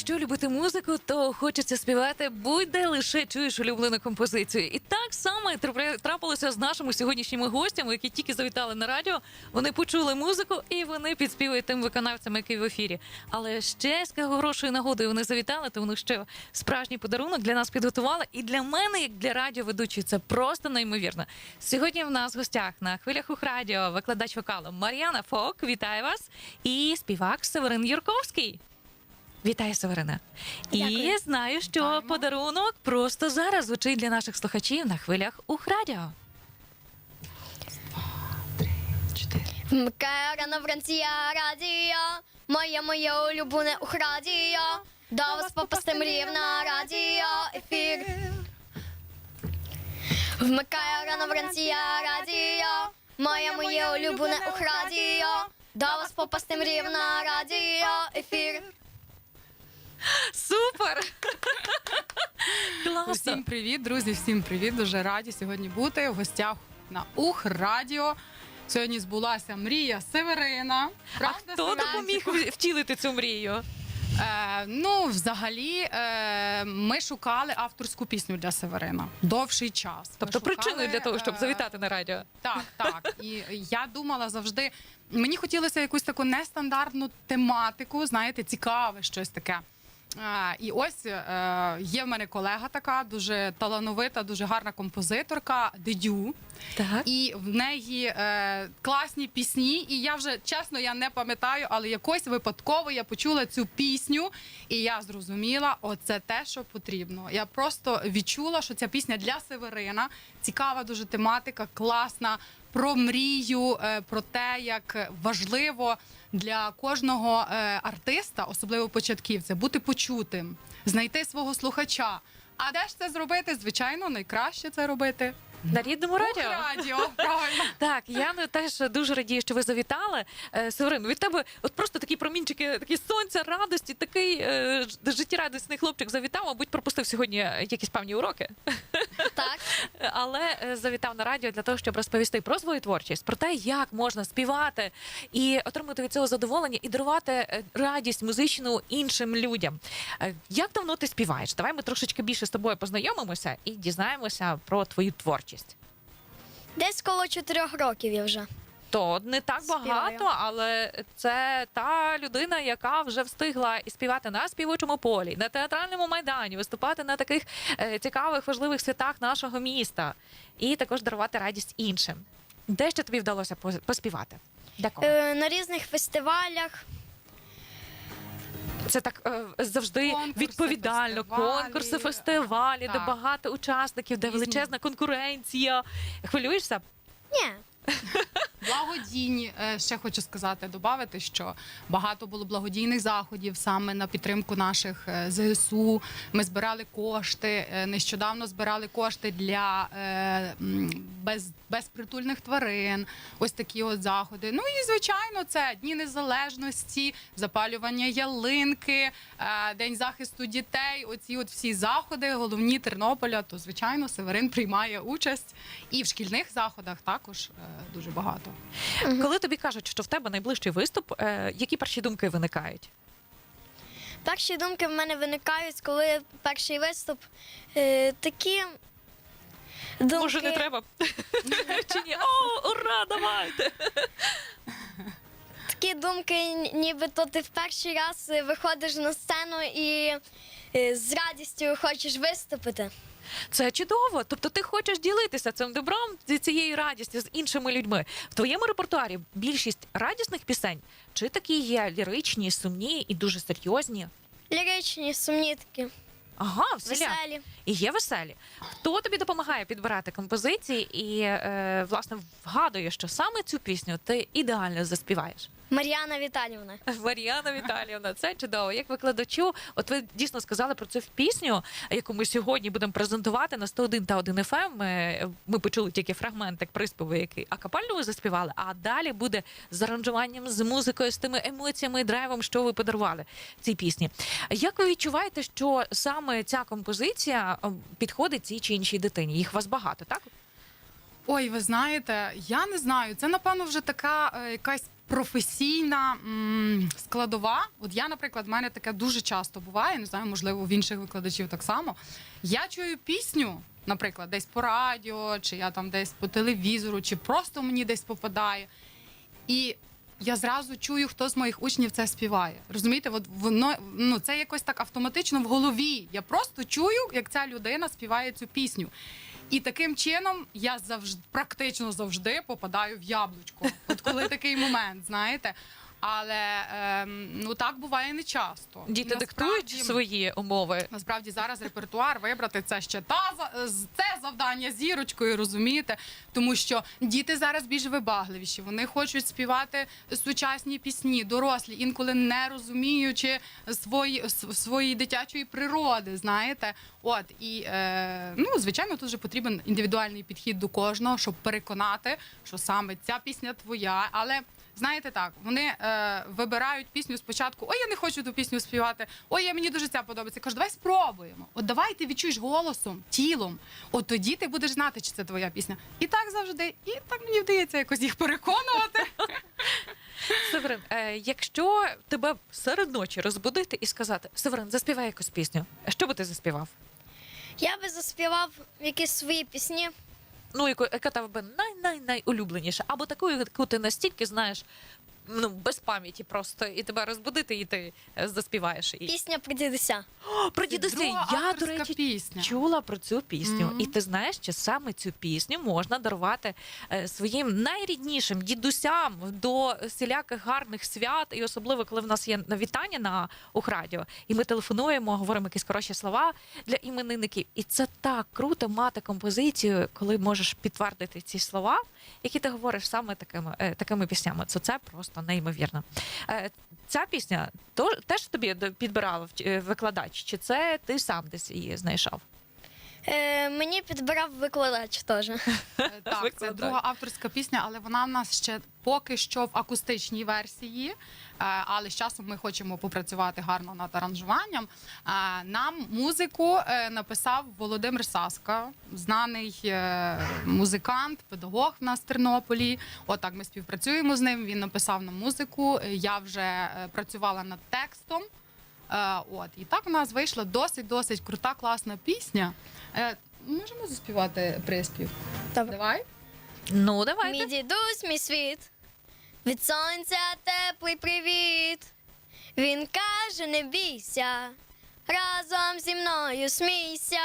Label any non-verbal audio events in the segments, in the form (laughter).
Якщо любити музику, то хочеться співати будь-де лише чуєш улюблену композицію. І так само трапилося з нашими сьогоднішніми гостями, які тільки завітали на радіо. Вони почули музику і вони підспівують тим виконавцям, які в ефірі. Але ще з хорошою нагодою вони завітали, то вони ще справжній подарунок для нас підготували. І для мене, як для радіоведучої, це просто неймовірно. Сьогодні в нас в гостях на хвилях ух радіо викладач вокалу Мар'яна Фок. Вітаю вас! І співак Северин Юрковський. Вітаю, Северина. І знаю, що Вітаємо. подарунок просто зараз звучить для наших слухачів на хвилях ух радіо. Вмикаю рано вранці я радіо, моє моє улюблене ух радіо. До вас попасти мріяв на радіо ефір. Вмикаю рано вранці я радіо, моє моє улюблене ух радіо. До вас попасти мріяв на радіо ефір. Супер! Класно! Усім привіт, друзі! Всім привіт! Дуже раді сьогодні бути в гостях на Ух Радіо. Сьогодні збулася мрія Северина. А хто допоміг втілити цю мрію? Е, ну, взагалі, е, ми шукали авторську пісню для Северина довший час. Ми Тобто шукали, причиною для того, щоб е, завітати на радіо. Так, так. І я думала завжди. Мені хотілося якусь таку нестандартну тематику, знаєте, цікаве щось таке. А, і ось е, є в мене колега така, дуже талановита, дуже гарна композиторка Дедю. Так. І в неї е, класні пісні. І я вже чесно я не пам'ятаю, але якось випадково я почула цю пісню, і я зрозуміла, оце те, що потрібно. Я просто відчула, що ця пісня для Северина цікава, дуже тематика, класна. Про мрію, е, про те, як важливо для кожного е, артиста, особливо початківця, бути почутим, знайти свого слухача. А де ж це зробити? Звичайно, найкраще це робити На рідному радіо. радіо, правильно. (laughs) Так, я ну, теж дуже радію, що ви завітали. Е, Северин, від тебе от просто такі промінчики, такі сонця, радості, такий е, ж- життєрадісний хлопчик завітав, мабуть, пропустив сьогодні якісь певні уроки. (laughs) Так, (laughs) але е, завітав на радіо для того, щоб розповісти про свою творчість, про те, як можна співати і отримати від цього задоволення і дарувати е, радість музичну іншим людям. Е, Як давно ти співаєш? Давай ми трошечки більше з тобою познайомимося і дізнаємося про твою творчість. Десь коло чотирьох років я вже. То не так Співаю. багато, але це та людина, яка вже встигла і співати на співочому полі, на театральному майдані, виступати на таких е, цікавих важливих святах нашого міста, і також дарувати радість іншим. Де ще тобі вдалося пос- поспівати? Кого? Е, на різних фестивалях. Це так е, завжди Конкурси, відповідально. фестивалі, Конкурси, фестивалі, де багато учасників, де величезна конкуренція. Хвилюєшся? Ні, (laughs) Благодійні, е, ще хочу сказати, додати, що багато було благодійних заходів саме на підтримку наших е, ЗСУ. Ми збирали кошти. е, Нещодавно збирали кошти для без, безпритульних тварин. Ось такі от заходи. Ну і звичайно, це Дні Незалежності, запалювання ялинки, День захисту дітей. Оці от всі заходи, головні Тернополя. То звичайно, Северин приймає участь і в шкільних заходах також дуже багато. Коли тобі кажуть, що в тебе найближчий виступ, е, які перші думки виникають? перші думки в мене виникають, коли перший виступ. Е, такі думки. Може, не треба? (laughs) Чи ні? О, ура, давайте! Такі думки, ні- нібито ти в перший раз е, виходиш на сцену і е, з радістю хочеш виступити. Це чудово. Тобто ти хочеш ділитися цим добром, ці- цією радістю з іншими людьми. В твоєму репертуарі більшість радісних пісень чи такі є ліричні, сумні і дуже серйозні? Ліричні, сумні такі, Ага, веселі. веселі. І є веселі. Хто тобі допомагає підбирати композиції і е, власне вгадує, що саме цю пісню ти ідеально заспіваєш? Мар'яна Віталівна. Мар'яна Віталіївна, це чудово. Як викладачу, от ви дійсно сказали про цю пісню, яку ми сьогодні будемо презентувати на 101 та 1 FM. Ми, ми почули тільки фрагментик приспіву, який акапельно ви заспівали, а далі буде з аранжуванням, з музикою, з тими емоціями і драйвом, що ви подарували цій пісні. Як ви відчуваєте, що саме ця композиція е, підходить цій чи іншій дитині? Їх у вас багато, так? Ой, ви знаєте, я не знаю. Це напевно вже така е, якась професійна складова. От я, наприклад, в мене таке дуже часто буває, не знаю, можливо, в інших викладачів так само. Я чую пісню, наприклад, десь по радіо, чи я там десь по телевізору, чи просто мені десь попадає. І я зразу чую, хто з моїх учнів це співає. Розумієте, от воно ну це якось так автоматично в голові. Я просто чую, як ця людина співає цю пісню. І таким чином я завжди практично завжди попадаю в яблучко. От коли такий момент, знаєте. Але ем, ну так буває не часто. Діти Насправді- диктують свої умови. Насправді зараз репертуар вибрати це ще та за- з- це завдання зірочкою, розумієте? Тому що діти зараз більш вибагливіші. Вони хочуть співати сучасні пісні, дорослі, інколи не розуміючи свої с- своєї дитячої природи. Знаєте, от і е, ну звичайно, тут же потрібен індивідуальний підхід до кожного, щоб переконати, що саме ця пісня твоя, але. Знаєте так, вони е, вибирають пісню спочатку. Ой, я не хочу ту пісню співати. Ой, я мені дуже ця подобається. Кажу, давай спробуємо. От давай ти відчуєш голосом, тілом. От тоді ти будеш знати, чи це твоя пісня. І так завжди. І так мені вдається якось їх переконувати. Северин, е, якщо тебе серед ночі розбудити і сказати, Северин, заспівай якусь пісню. Що би ти заспівав? Я би заспівав якісь свої пісні. Ну, яка тебе би най-най-найулюбленіша, або таку, яку ти настільки знаєш, ну, без пам'яті просто, і тебе розбудити, і ти е, заспіваєш. І... Пісня про дідуся. О, про дідусі. друга Я, до авторська речі, пісня. чула про цю пісню. Мгм. І ти знаєш, що саме цю пісню можна дарувати е, своїм найріднішим дідусям до всіляких гарних свят, і особливо, коли в нас є вітання на Ухрадіо, і ми телефонуємо, говоримо якісь хороші слова для іменинників. І це так круто мати композицію, коли можеш підтвердити ці слова, які ти говориш саме такими, е, такими піснями. Це це просто неймовірно. Е, Ця пісня теж тобі підбирав е, викладач, чи це ти сам десь її знайшов? Е, мені підбирав викладач теж. Е, (laughs) Так, це Викладай. друга авторська пісня, але вона в нас ще поки що в акустичній версії. Е, Але з часом ми хочемо попрацювати гарно над аранжуванням. Е, Нам музику е, написав Володимир Саска, знаний е, музикант, педагог в нас в Тернополі. Отак ми співпрацюємо з ним. Він написав нам музику. Е, Я вже е, працювала над текстом. Е, От і так у нас вийшла досить досить крута, класна пісня. Е, Можемо заспівати приспів? Добре. Давай. Ну, Мій дідусь, мій світ, від сонця теплий привіт. Він каже, не бійся, разом зі мною смійся.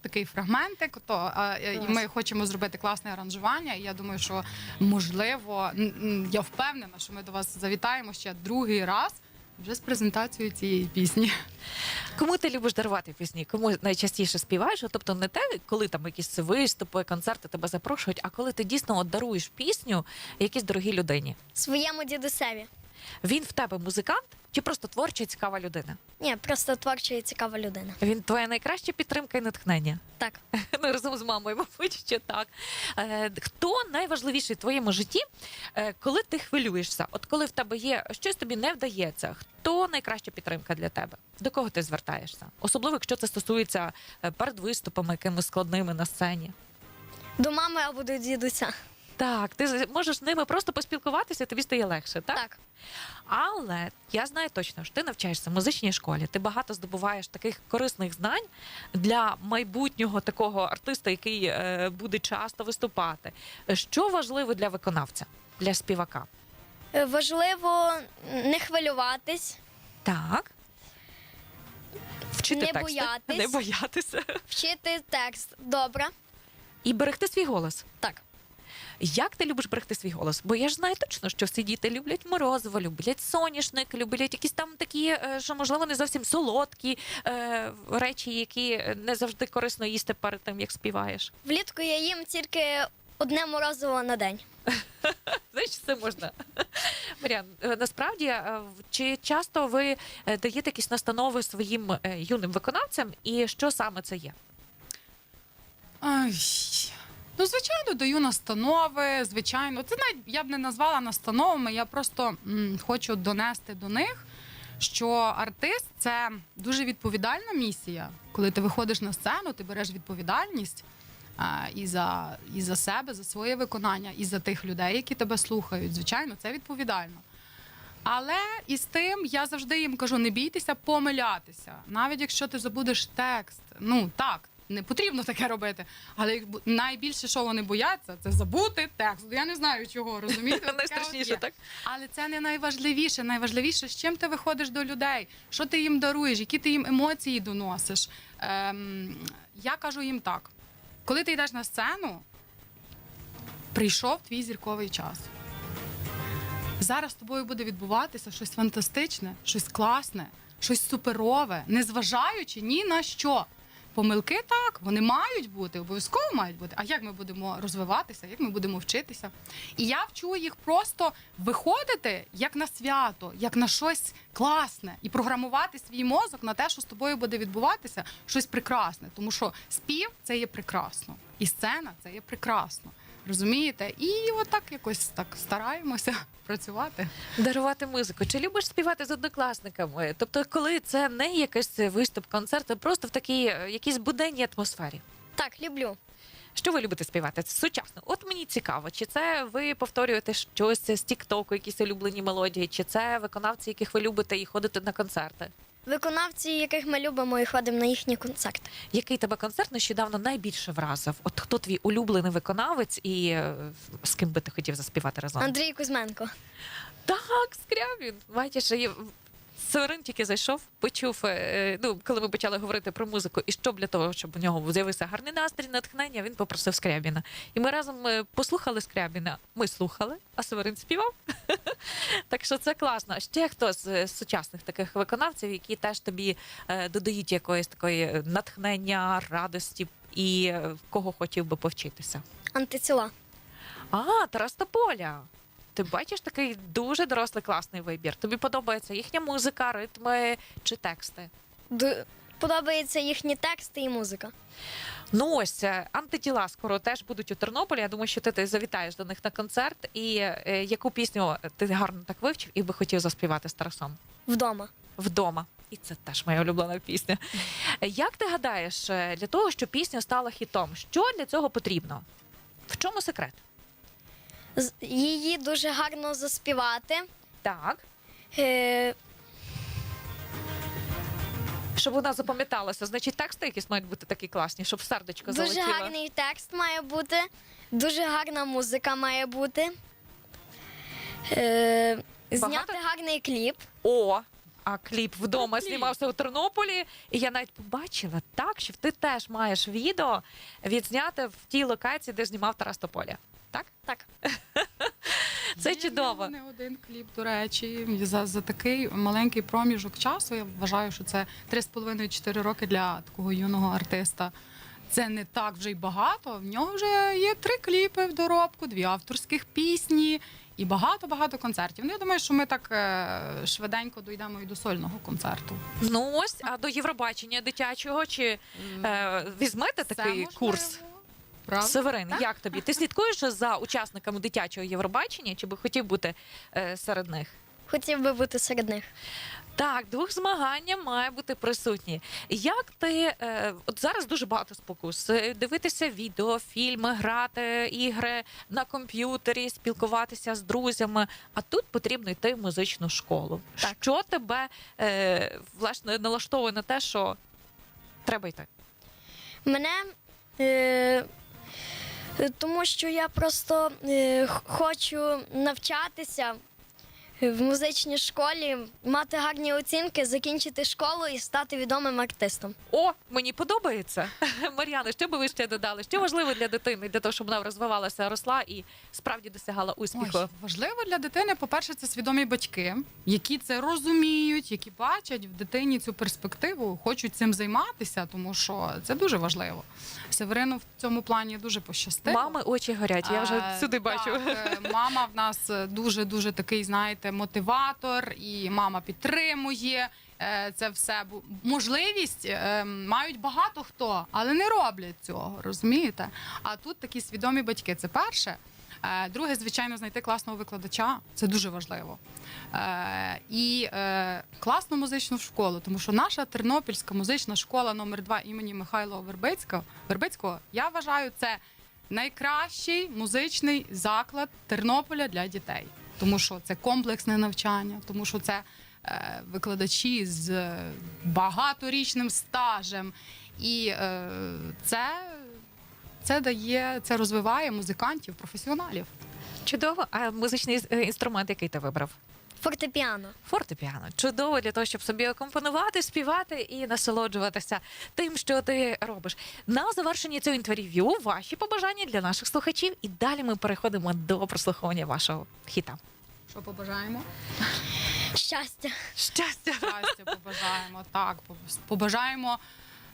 Такий фрагментик, то е, і ми хочемо зробити класне аранжування. І я думаю, що можливо, я впевнена, що ми до вас завітаємо ще другий раз вже з презентацією цієї пісні. Кому ти любиш дарувати пісні? Кому найчастіше співаєш? От, Тобто не те, коли там якісь виступи, концерти тебе запрошують, а коли ти дійсно от даруєш пісню якійсь дорогій людині. Своєму дідусеві. Він в тебе музикант чи просто творча і цікава людина? Ні, просто творча і цікава людина. Він твоя найкраща підтримка і натхнення. Так. (laughs) Ну, разом з мамою, мабуть, що так. Е, хто найважливіший в твоєму житті, е, коли ти хвилюєшся? От коли в тебе є щось тобі не вдається, хто найкраща підтримка для тебе? До кого ти звертаєшся? Особливо, якщо це стосується е, перед виступами, якимись складними на сцені. До мами або до дідуся. Так, ти можеш з ними просто поспілкуватися, тобі стає легше, так? Так. Але я знаю точно, що ти навчаєшся в музичній школі, ти багато здобуваєш таких корисних знань для майбутнього такого артиста, який е, буде часто виступати. Що важливо для виконавця, для співака? Е, Важливо не хвилюватись, Так. Вчити Не тексти, боятись. не боятися вчити текст добре. і берегти свій голос. Так. Як ти любиш берегти свій голос? Бо я ж знаю точно, що всі діти люблять морозиво, люблять соняшник, люблять якісь там такі, е, що можливо не зовсім солодкі е, речі, які не завжди корисно їсти перед тим, як співаєш. Влітку я їм тільки одне морозиво на день. (laughs) Знаєш, це можна. Маріан, е, насправді, чи часто ви даєте якісь настанови своїм юним виконавцям, і що саме це є? Ай. Ну, звичайно, даю настанови. Звичайно, це навіть я б не назвала настановами. Я просто м, хочу донести до них, що артист це дуже відповідальна місія. Коли ти виходиш на сцену, ти береш відповідальність. а, і за, і за себе, за своє виконання, і за тих людей, які тебе слухають. Звичайно, це відповідально. Але із тим я завжди їм кажу: не бійтеся помилятися. Навіть якщо ти забудеш текст, ну так. Не потрібно таке робити, але найбільше, що вони бояться, це забути текст. Я не знаю чого, розумієте? (laughs) Найстрашніше, так? Але це не найважливіше. Найважливіше, з чим ти виходиш до людей, що ти їм даруєш, які ти їм емоції доносиш. Ем, я кажу їм так: коли ти йдеш на сцену, прийшов твій зірковий час. Зараз з тобою буде відбуватися щось фантастичне, щось класне, щось суперове, незважаючи ні на що. Помилки так, вони мають бути, обов'язково мають бути. А як ми будемо розвиватися, як ми будемо вчитися? І я вчу їх просто виходити як на свято, як на щось класне, і програмувати свій мозок на те, що з тобою буде відбуватися, щось прекрасне. Тому що спів це є прекрасно, і сцена це є прекрасно. Розумієте? І отак якось так стараємося (laughs) працювати. Дарувати музику. Чи любиш співати з однокласниками? Тобто, коли це не якийсь виступ, концерт, а просто в такій е, якійсь буденній атмосфері. Так, люблю. Що ви любите співати? Це сучасно. От мені цікаво, чи це ви повторюєте щось з Тіктоку, якісь улюблені мелодії, чи це виконавці, яких ви любите і ходите на концерти? Виконавці, яких ми любимо і ходимо на їхні концерти. Який тебе концерт нещодавно найбільше вразив? От хто твій улюблений виконавець і е, з ким би ти хотів заспівати разом? Андрій Кузьменко. Так, Скрябін. Бачиш, я- Северин тільки зайшов, почув, е, ну, коли ми почали говорити про музику, і що для того, щоб у нього з'явився гарний настрій, натхнення, він попросив Скрябіна. І ми разом е, послухали Скрябіна. Ми слухали, а Северин співав. (laughs) так що це класно. А Ще хто з е, сучасних таких виконавців, які теж тобі е, додають якоїсь такої е, натхнення, радості, і е, кого хотів би повчитися? Антитіла. А, Тарас Тополя. Ти бачиш такий дуже дорослий класний вибір. Тобі подобається їхня музика, ритми чи тексти? Ду- Подобаються їхні тексти і музика. Ну ось е, антитіла скоро теж будуть у Тернополі. Я думаю, що ти, ти завітаєш до них на концерт. І е, яку пісню ти гарно так вивчив і би хотів заспівати з Тарасом Вдома. вдома? І це теж моя улюблена пісня. Е, Як ти гадаєш, е, для того, щоб пісня стала хітом, що для цього потрібно? В чому секрет? Її дуже гарно заспівати. Так. Е, Щоб вона запам'яталася, значить тексти якісь мають бути такі класні, щоб в сердечко Дуже залетіло. гарний текст має бути, дуже гарна музика має бути. Е, зняти гарний кліп. О, а кліп вдома знімався у Тернополі, і я навіть побачила так, що ти теж маєш відео відзняти в тій локації, де знімав Тарас Тополя. Так? Так. (laughs) Це Є чудово. Не один кліп, до речі, за, за такий маленький проміжок часу. Я вважаю, що це 3,5-4 роки для такого юного артиста. Це не так вже й багато. В нього вже є три кліпи в доробку, дві авторських пісні і багато-багато концертів. Ну, я думаю, що ми так е, швиденько дійдемо і до сольного концерту. Ну ось, а до Євробачення дитячого чи е, візьмете Це такий можливо. Правда? Северин, Так. як тобі? Ти слідкуєш за учасниками дитячого Євробачення, чи би хотів бути е, серед них? Хотів би бути серед них. Так, дух змагання має бути присутній. Як ти е, от зараз дуже багато спокус е, дивитися відео, фільми, грати ігри на комп'ютері, спілкуватися з друзями. А тут потрібно йти в музичну школу. Так. Що тебе е, власне налаштовує на те, що треба йти? Мене. Е, тому що я просто е, хочу навчатися в музичній школі, мати гарні оцінки, закінчити школу і стати відомим артистом. О, мені подобається. (laughs) Мар'яна, що би ви ще додали? Що важливо для дитини, для того, щоб вона розвивалася, росла і справді досягала успіху? Ой, важливо для дитини, по-перше, це свідомі батьки, які це розуміють, які бачать в дитині цю перспективу, хочуть цим займатися, тому що це дуже важливо. Северину в цьому плані дуже пощастило. Мами очі горять. Я вже Е, сюди бачу. Так, е, мама в нас дуже дуже такий, знаєте, мотиватор, і мама підтримує. е, Це все можливість е, мають багато хто, але не роблять цього, розумієте? А тут такі свідомі батьки. Це перше. Е, Друге, звичайно, знайти класного викладача це дуже важливо. І класну музичну школу, тому що наша Тернопільська музична школа номер 2 імені Михайла Вербицького, Вербицького, я вважаю, це найкращий музичний заклад Тернополя для дітей, тому що це комплексне навчання, тому що це е, викладачі з багаторічним стажем, і е, це, це дає, це розвиває музикантів, професіоналів. Чудово. А музичний е, інструмент, який ти вибрав? Фортепіано. Фортепіано. Чудово для того, щоб собі акомпонувати, співати і насолоджуватися тим, що ти робиш. На завершенні цього інтерв'ю ваші побажання для наших слухачів. І далі ми переходимо до прослуховування вашого хіта. Що побажаємо? Щастя. Щастя! Щастя побажаємо. Так, побажаємо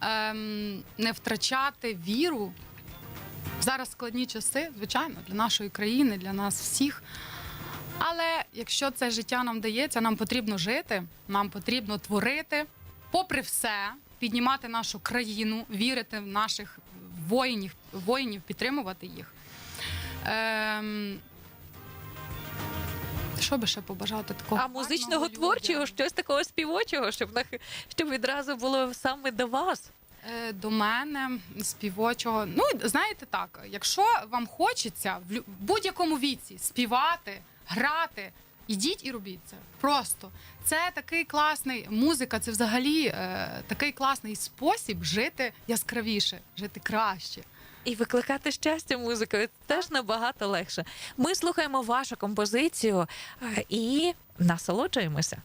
ем, не втрачати віру. Зараз складні часи, звичайно, для нашої країни, для нас всіх. Але якщо це життя нам дається, нам потрібно жити, нам потрібно творити, попри все, піднімати нашу країну, вірити в наших воїнів, воїнів підтримувати їх. Ем, що би ще побажати такого? А музичного творчого, щось такого співочого, щоб нах- щоб відразу було саме до вас. Е, До мене співочого. Ну знаєте так, якщо вам хочеться в будь-якому віці співати, грати, ідіть і робіть це. Просто це такий класний музика. Це взагалі е, такий класний спосіб жити яскравіше, жити краще. І викликати щастя музикою теж набагато легше. Ми слухаємо вашу композицію е, і насолоджуємося.